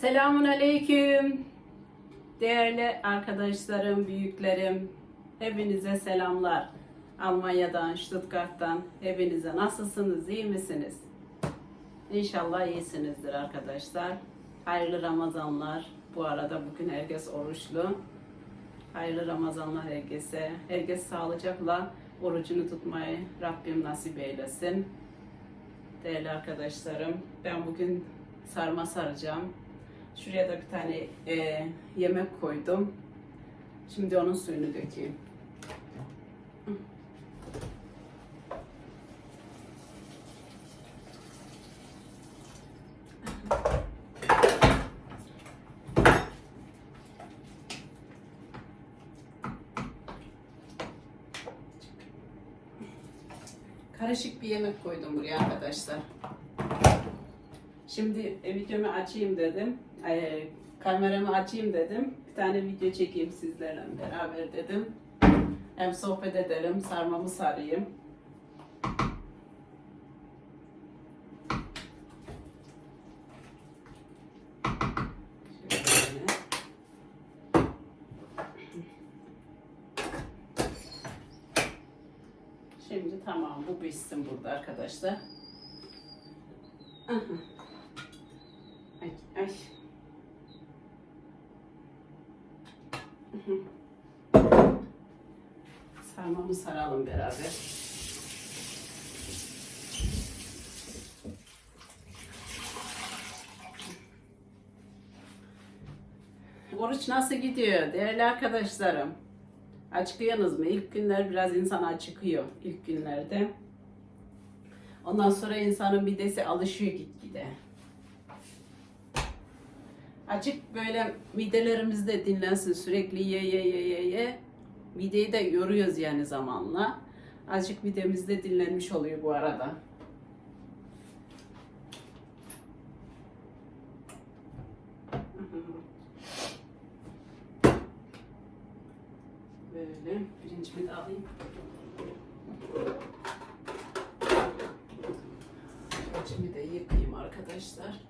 Selamun Aleyküm. Değerli arkadaşlarım, büyüklerim, hepinize selamlar. Almanya'dan, Stuttgart'tan hepinize nasılsınız, iyi misiniz? İnşallah iyisinizdir arkadaşlar. Hayırlı Ramazanlar. Bu arada bugün herkes oruçlu. Hayırlı Ramazanlar herkese. Herkes sağlıcakla orucunu tutmayı Rabbim nasip eylesin. Değerli arkadaşlarım, ben bugün sarma saracağım. Şuraya da bir tane e, yemek koydum. Şimdi onun suyunu dökeyim. Karışık bir yemek koydum buraya arkadaşlar. Şimdi e, videomu açayım dedim. E, kameramı açayım dedim. Bir tane video çekeyim sizlerle beraber dedim. Hem sohbet edelim, sarmamı sarayım. Şimdi tamam bu pişsin burada arkadaşlar. Aha. Ay. Sarmamı saralım beraber. Oruç nasıl gidiyor değerli arkadaşlarım? Acıkıyorsunuz mu? İlk günler biraz insan acıkıyor ilk günlerde. Ondan sonra insanın midesi alışıyor gitgide. Açık böyle midelerimizde dinlensin sürekli ye ye ye ye ye. Mideyi de yoruyoruz yani zamanla. Azıcık midemizde dinlenmiş oluyor bu arada. Böyle pirincimi de alayım. Pirincimi de yıkayayım arkadaşlar.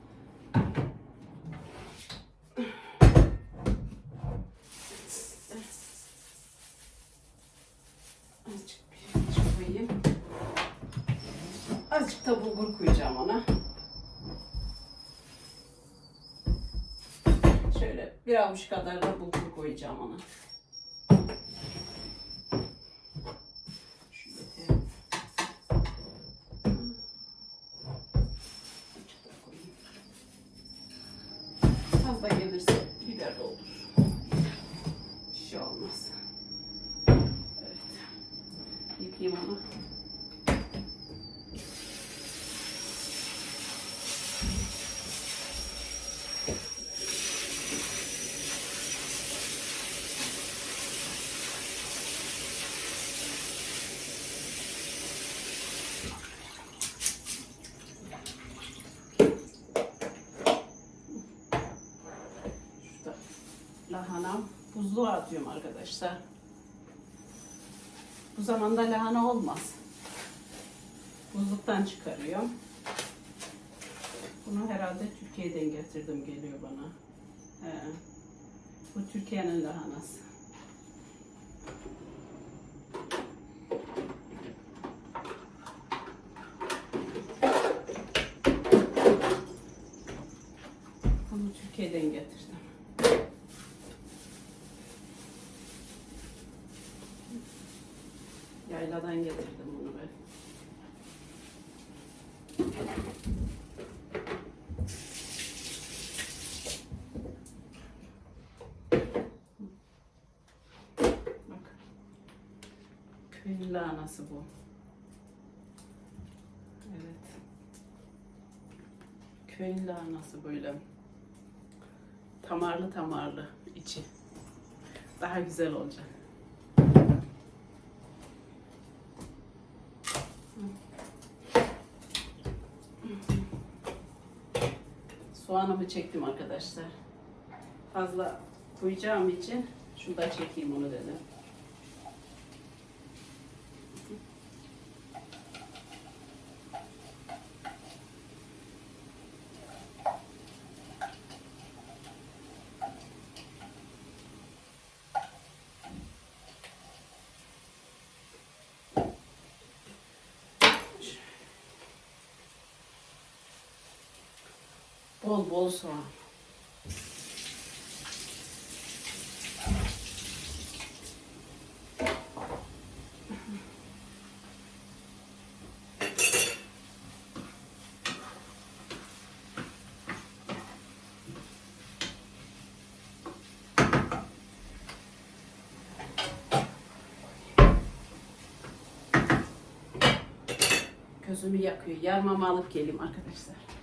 Azıcık pirinç koyayım. Azıcık da bulgur koyacağım ona. Şöyle bir avuç kadar da bulgur koyacağım ona. Şöyle de- Azıcık da koyayım. Fazla gelirse biber de olur. Bir şey olmaz. Evet. Yıkayayım onu. Şurada lahanam. Buzluğa atıyorum arkadaşlar. Bu zamanda lahana olmaz. Buzluktan çıkarıyorum. Bunu herhalde Türkiye'den getirdim geliyor bana. He. Bu Türkiye'nin lahanası. Bunu Türkiye'den getirdim. Yayladan getirdim bunu ben. Bak. Köyün lahanası bu. Evet. Köyün lahanası böyle. Tamarlı tamarlı içi. Daha güzel olacak. Soğanımı çektim arkadaşlar. Fazla koyacağım için şurada çekeyim onu dedim. Bol soğan. Gözümü yakıyor. Yarmamı alıp geleyim arkadaşlar.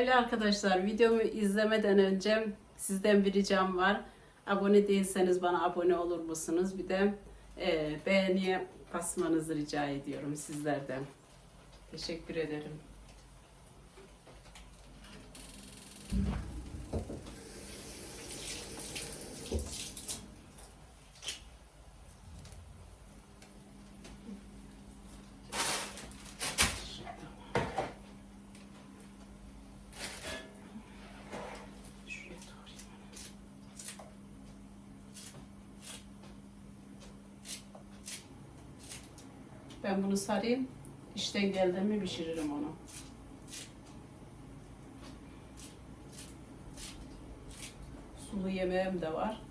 Değerli arkadaşlar, videomu izlemeden önce sizden bir ricam var. Abone değilseniz bana abone olur musunuz? Bir de e, beğeniye basmanızı rica ediyorum sizlerden. Teşekkür ederim. Şuraya doğrayayım. Ben bunu sarayım. İşten geldiğimi pişiririm onu. Sulu yemeğim de var.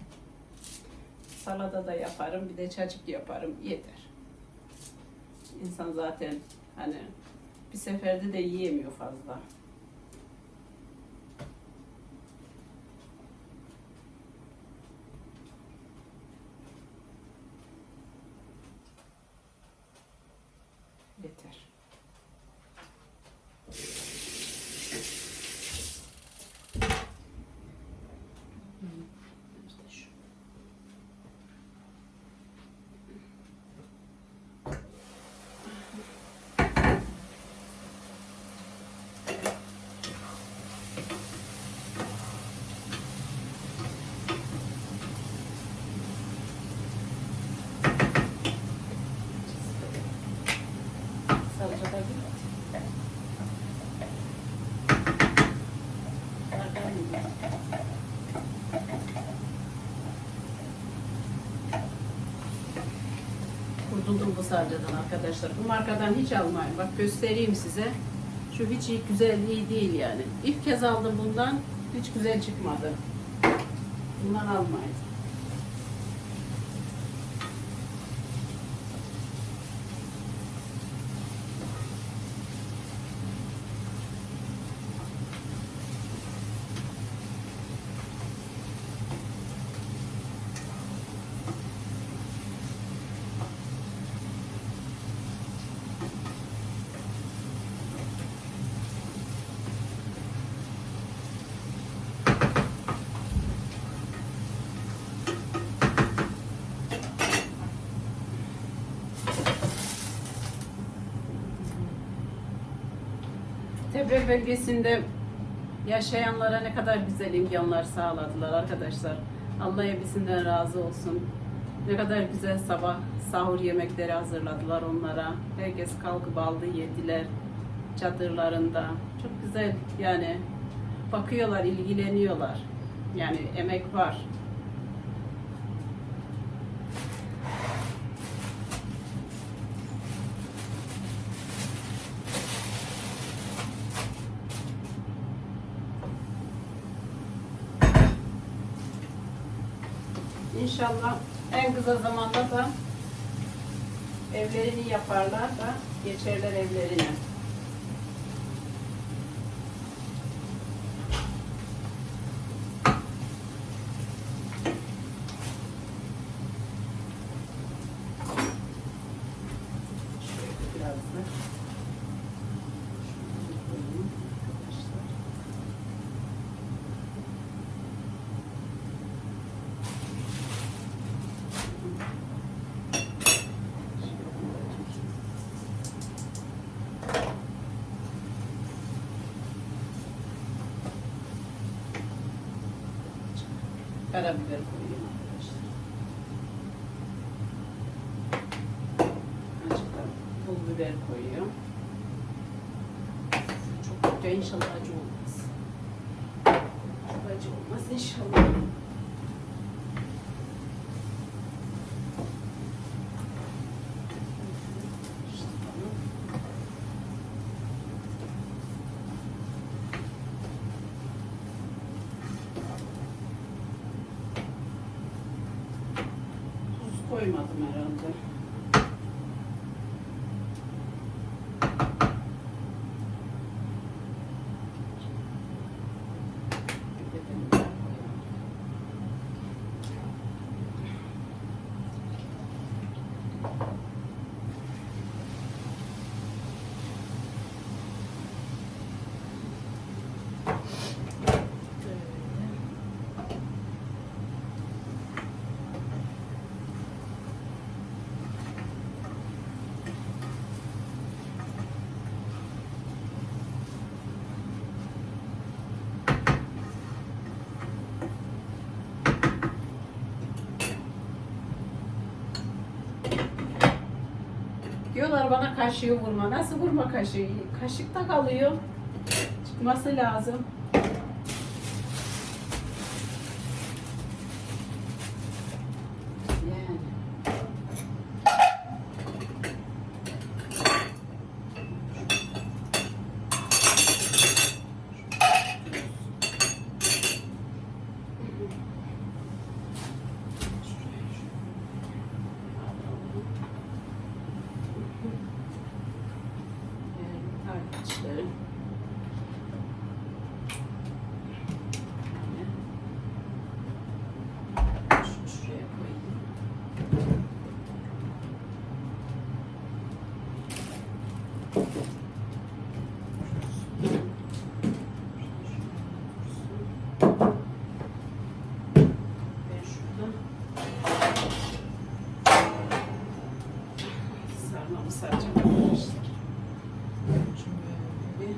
Salata da yaparım. Bir de çacık yaparım. Yeter. İnsan zaten hani bir seferde de yiyemiyor fazla. Yeter. Hmm, işte şu. Salça da bir. Arkadan mı? Kurtuldum bu arkadaşlar. Bu markadan hiç almayın. Bak göstereyim size. Şu hiç iyi, güzel iyi değil yani. İlk kez aldım bundan. Hiç güzel çıkmadı. Bundan almayın. Tebre bölgesinde yaşayanlara ne kadar güzel imkanlar sağladılar arkadaşlar. Allah hepsinden razı olsun. Ne kadar güzel sabah sahur yemekleri hazırladılar onlara. Herkes kalkıp aldı yediler çadırlarında. Çok güzel yani bakıyorlar, ilgileniyorlar. Yani emek var. İnşallah en kısa zamanda da evlerini yaparlar da geçerler evlerine. Gracias. Koymadım herhalde. Bir de ben daha koyalım. Böyle. Bana kaşığı vurma. Nasıl vurma kaşığı? Kaşıkta kalıyor. Çıkması lazım. Yani. Değerli takipçilerim. Şunu şuraya koyayım. Ben şuradan sarmamı saracağım arkadaşlar. Şimdi böyle bir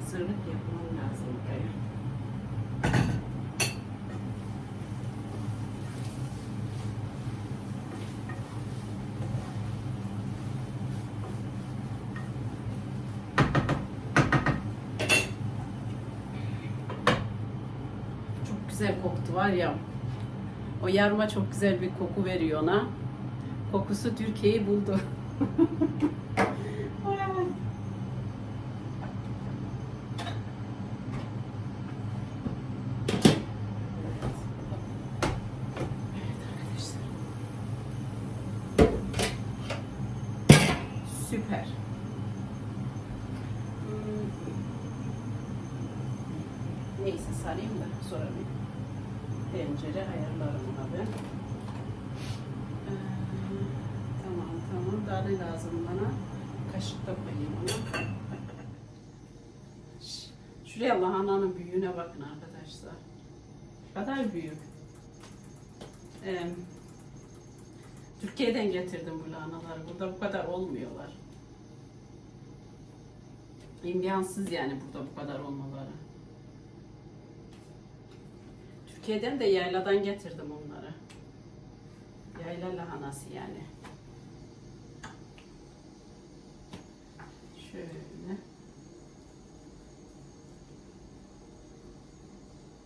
hazırlık yapmam lazım buraya. Çok güzel koktu var ya. O yarma çok güzel bir koku veriyor ona. Kokusu Türkiye'yi buldu. Ay. Süper. Hmm. Neyse sarayım da sonra bir tencere ayarlarım ona ben. Ee, tamam tamam. Daha ne lazım bana? Kaşık da koyayım ona. Ş- Şuraya lahananın büyüğüne bakın arkadaşlar. Ne kadar büyük. Ee, Türkiye'den getirdim bu lahanaları. Burada bu kadar olmuyorlar. İmkansız yani burada bu kadar olmaları. Türkiye'den de yayladan getirdim onları. Yayla lahanası yani. Şöyle.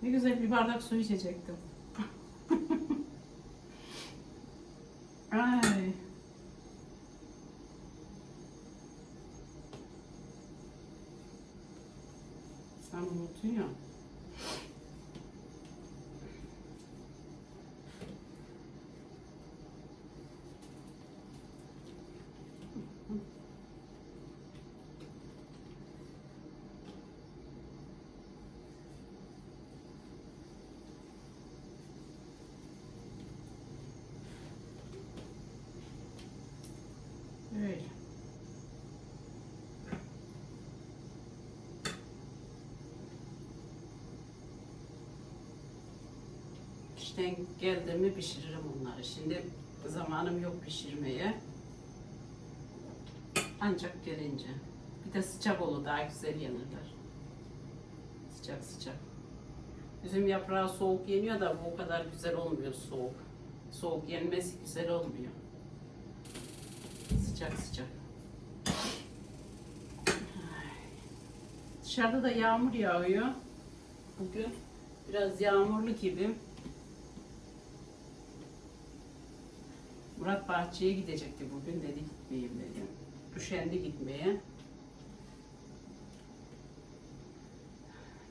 Ne güzel bir bardak su içecektim. Ay. Sen unuttun ya. Öyle. İşten geldiğimi pişiririm onları. Şimdi zamanım yok pişirmeye. Ancak gelince. Bir de sıcak olur daha güzel yanırlar. Sıcak sıcak. Üzüm yaprağı soğuk yeniyor da bu o kadar güzel olmuyor soğuk. Soğuk yenmesi güzel olmuyor. Sıcak sıcak. Dışarıda da yağmur yağıyor. Bugün biraz yağmurlu gibi. Bahçeye gidecekti bugün dedi gitmeyeyim dedi. Üşendi gitmeye.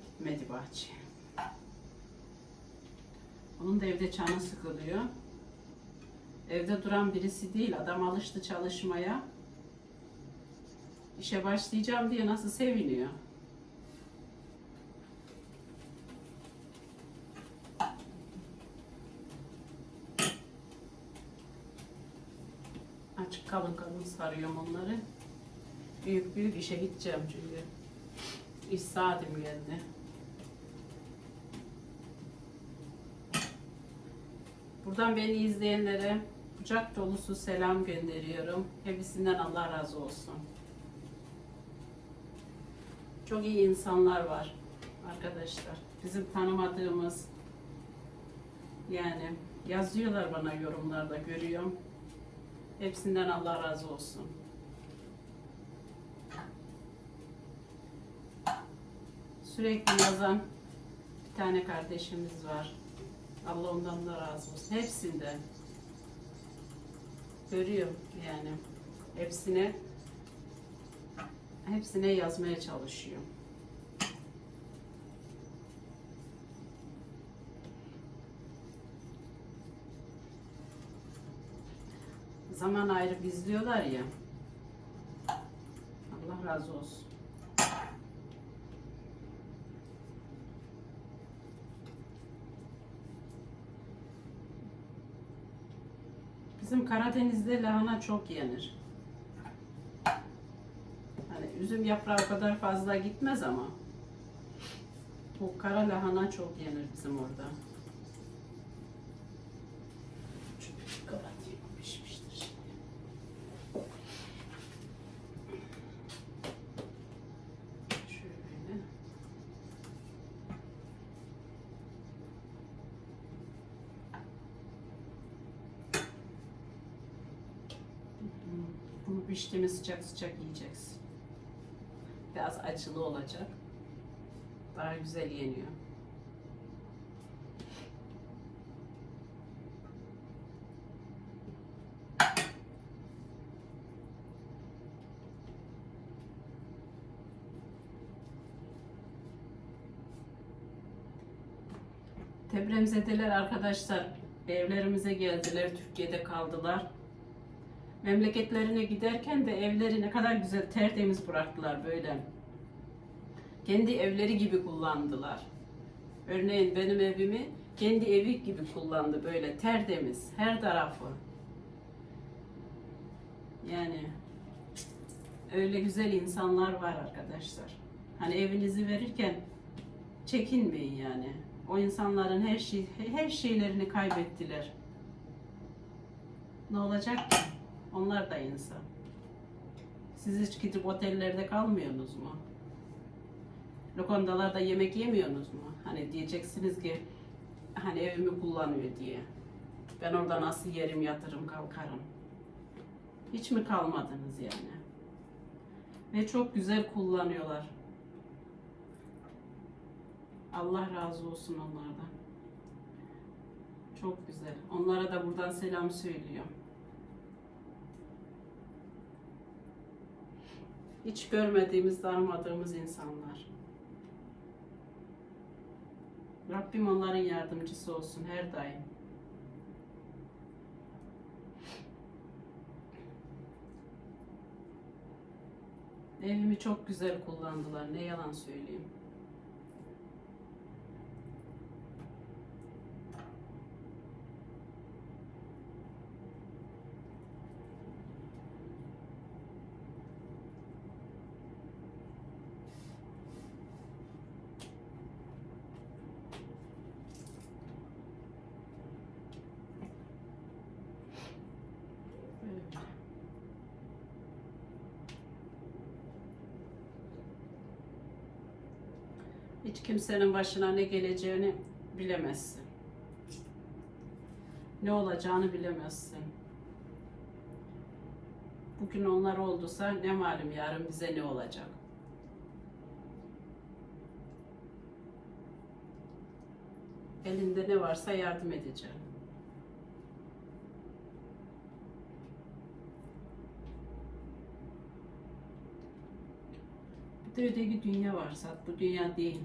Gitmedi bahçeye. Onun da evde canı sıkılıyor. Evde duran birisi değil. Adam alıştı çalışmaya. İşe başlayacağım diye nasıl seviniyor. Kalın kalın sarıyorum onları. Büyük büyük işe gideceğim çünkü. İş saatim geldi. Buradan beni izleyenlere kucak dolusu selam gönderiyorum. Hepsinden Allah razı olsun. Çok iyi insanlar var arkadaşlar. Bizim tanımadığımız yani yazıyorlar bana yorumlarda görüyorum. Hepsinden Allah razı olsun. Sürekli yazan bir tane kardeşimiz var. Allah ondan da razı olsun. Hepsinden. Görüyorum yani. Hepsine hepsine yazmaya çalışıyor. Zaman ayrı bizliyorlar ya. Allah razı olsun. Bizim Karadeniz'de lahana çok yenir. Hani üzüm yaprağı kadar fazla gitmez ama bu kara lahana çok yenir bizim orada. Şu bir kapatayım, pişmiştir şimdi. Şöyle. Bunu piştiğinde sıcak sıcak yiyeceksin. Biraz acılı olacak. Daha güzel yeniyor. Depremzedeler arkadaşlar evlerimize geldiler, Türkiye'de kaldılar. Memleketlerine giderken de evleri ne kadar güzel tertemiz bıraktılar böyle. Kendi evleri gibi kullandılar. Örneğin benim evimi kendi evi gibi kullandı böyle tertemiz her tarafı. Yani öyle güzel insanlar var arkadaşlar. Hani evinizi verirken çekinmeyin yani. O insanların her şey her şeylerini kaybettiler. Ne olacak ki? Onlar da insan. Siz hiç gidip otellerde kalmıyorsunuz mu? Lokantalarda yemek yemiyorsunuz mu? Hani diyeceksiniz ki hani evimi kullanıyor diye. Ben orada nasıl yerim, yatırım, kalkarım. Hiç mi kalmadınız yani? Ve çok güzel kullanıyorlar. Allah razı olsun onlardan. Çok güzel. Onlara da buradan selam söylüyorum. Hiç görmediğimiz, tanımadığımız insanlar. Rabbim onların yardımcısı olsun her daim. Evimi çok güzel kullandılar. Ne yalan söyleyeyim. Böyle. Hiç kimsenin başına ne geleceğini bilemezsin. Ne olacağını bilemezsin. Bugün onlar olduysa ne malum yarın bize ne olacak. Elinde ne varsa yardım edeceğim. Bir de öteki dünya var. Bu dünya değil.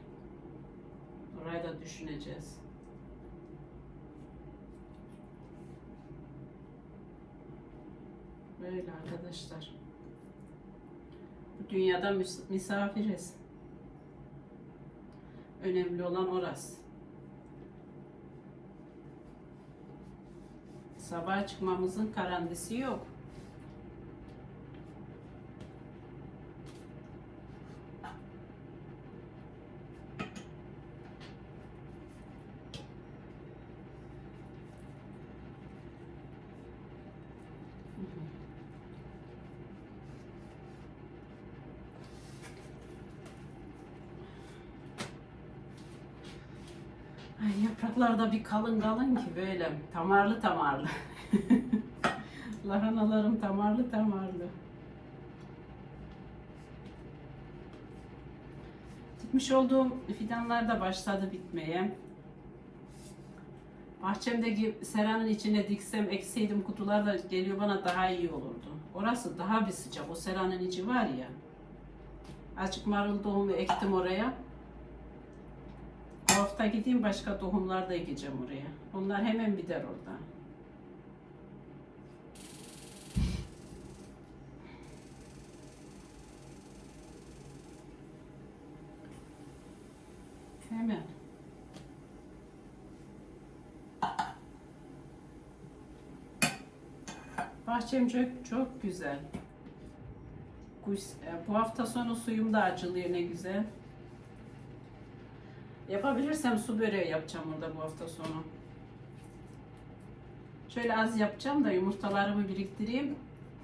Orayı da düşüneceğiz. Böyle arkadaşlar. Bu dünyada mis- misafiriz. Önemli olan orası. Sabah çıkmamızın garantisi yok. Ay yapraklar da bir kalın kalın ki böyle tamarlı tamarlı. Lahanalarım tamarlı tamarlı. Dikmiş olduğum fidanlar da başladı bitmeye. Bahçemdeki seranın içine diksem, ekseydim kutular da geliyor bana daha iyi olurdu. Orası daha bir sıcak. O seranın içi var ya. Azıcık marul tohumu ektim oraya. Hafta gideyim başka tohumlar da ekeceğim oraya. Onlar hemen biter orada. Hemen. Bahçem çok, çok güzel. E, Bu hafta sonu suyum da açılıyor ne güzel. Yapabilirsem su böreği yapacağım orada bu hafta sonu. Şöyle az yapacağım da yumurtalarımı biriktireyim.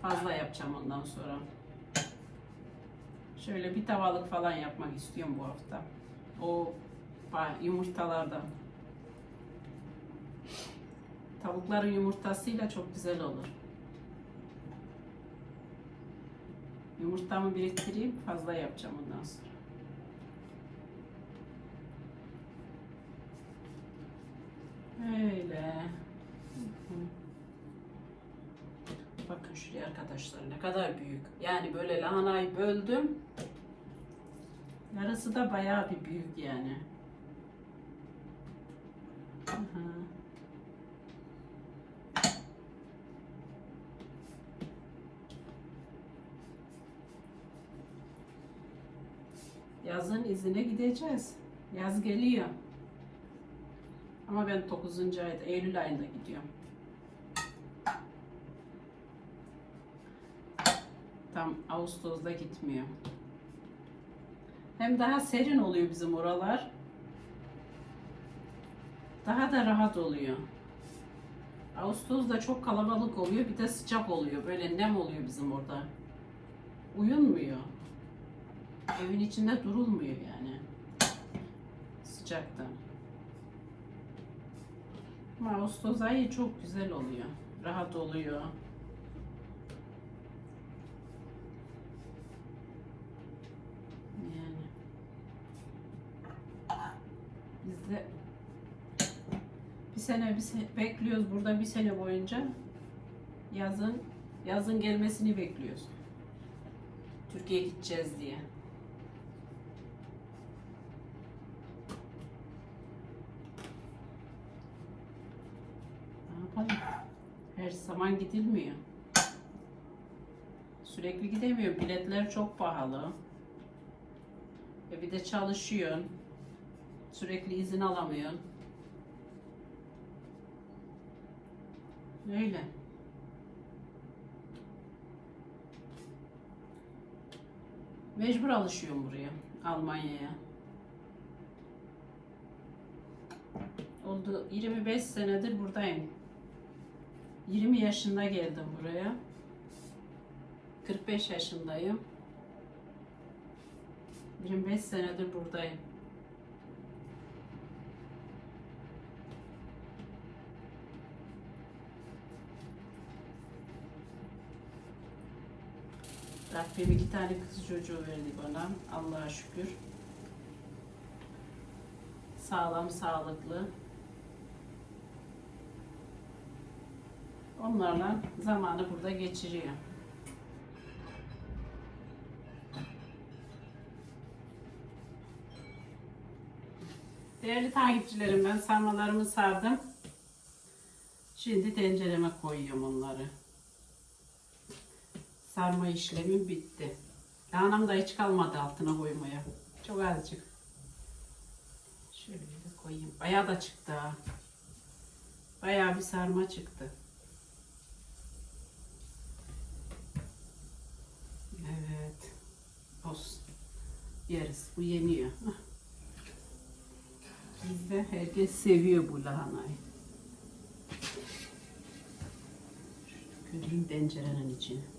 Fazla yapacağım ondan sonra. Şöyle bir tavalık falan yapmak istiyorum bu hafta. O yumurtalardan. Tavukların yumurtasıyla çok güzel olur. Yumurtamı biriktireyim, fazla yapacağım ondan sonra. Bakın şuraya arkadaşlar ne kadar büyük. Yani böyle lahanayı böldüm. Yarısı da bayağı bir büyük yani. Yazın izine gideceğiz. Yaz geliyor. Ama ben 9. ayda, Eylül ayında gidiyorum. Tam Ağustos'da gitmiyor. Hem daha serin oluyor bizim oralar. Daha da rahat oluyor. Ağustos'da çok kalabalık oluyor, bir de sıcak oluyor. Böyle nem oluyor bizim orada. Uyunmuyor. Evin içinde durulmuyor yani. Sıcaktan. Ama Ağustos ayı çok güzel oluyor. Rahat oluyor. Yani. Biz de bir sene bir bekliyoruz burada bir sene boyunca yazın yazın gelmesini bekliyoruz. Türkiye'ye gideceğiz diye. Ne yapalım? Her zaman gidilmiyor. Sürekli gidemiyor. Biletler çok pahalı. E bir de çalışıyorsun. Sürekli izin alamıyorsun. Öyle. Mecbur alışıyorum buraya. Almanya'ya. Oldu 25 senedir buradayım. 20 yaşında geldim buraya. 45 yaşındayım. 25 senedir buradayım. Rabbim iki tane kız çocuğu verdi bana. Allah'a şükür. Sağlam, sağlıklı. Onlarla zamanı burada geçiriyor. Değerli takipçilerim ben sarmalarımı sardım. Şimdi tencereme koyuyorum onları. Sarma işlemim bitti. Lahanam da hiç kalmadı altına koymaya. Çok azıcık. Şöyle bir koyayım. Bayağı da çıktı ha. Bayağı bir sarma çıktı. Evet. Olsun. Yeriz. Bu yeniyor. Bizde herkes seviyor bu lahanayı. Göreyim tencerenin içine.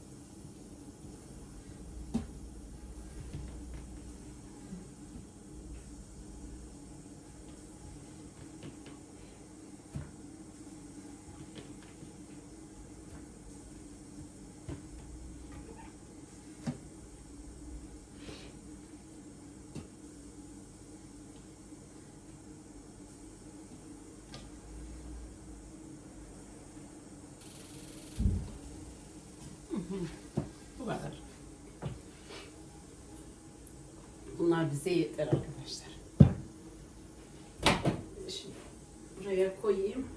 Bu kadar. Bunlar bize yeter arkadaşlar. Şimdi buraya koyayım.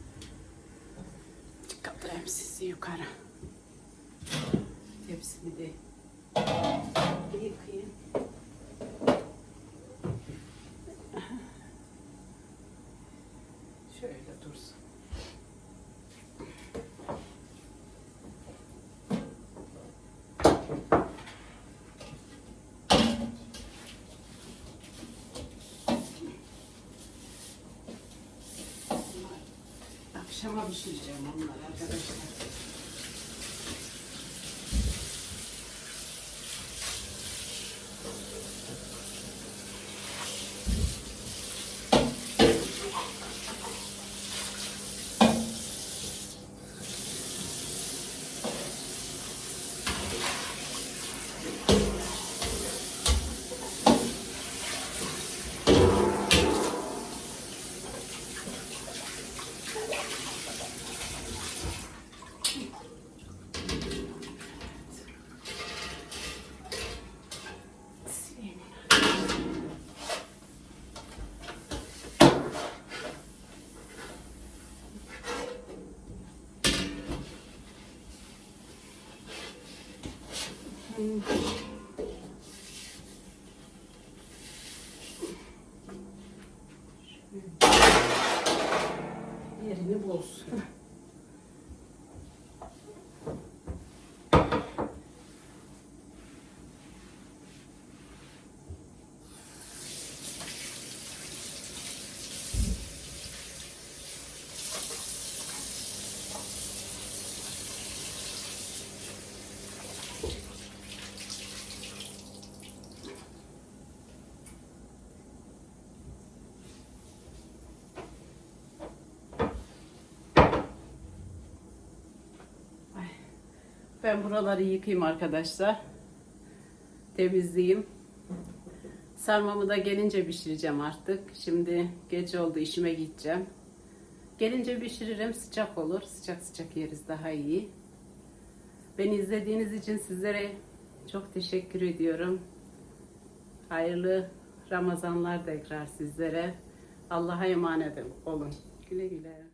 Kaldırayım sizi yukarı. Tepsimi de yıkayayım. Şöyle dursun. Akşama pişireceğim onları arkadaşlar. Sileyim onu. Yerini bulsun. Ay. Ben buraları yıkayayım arkadaşlar. Temizleyeyim. Sarmamı da gelince pişireceğim artık. Şimdi gece oldu işime gideceğim. Gelince pişiririm sıcak olur. Sıcak sıcak yeriz daha iyi. Beni izlediğiniz için sizlere çok teşekkür ediyorum. Hayırlı Ramazanlar tekrar sizlere. Allah'a emanet olun. Güle güle.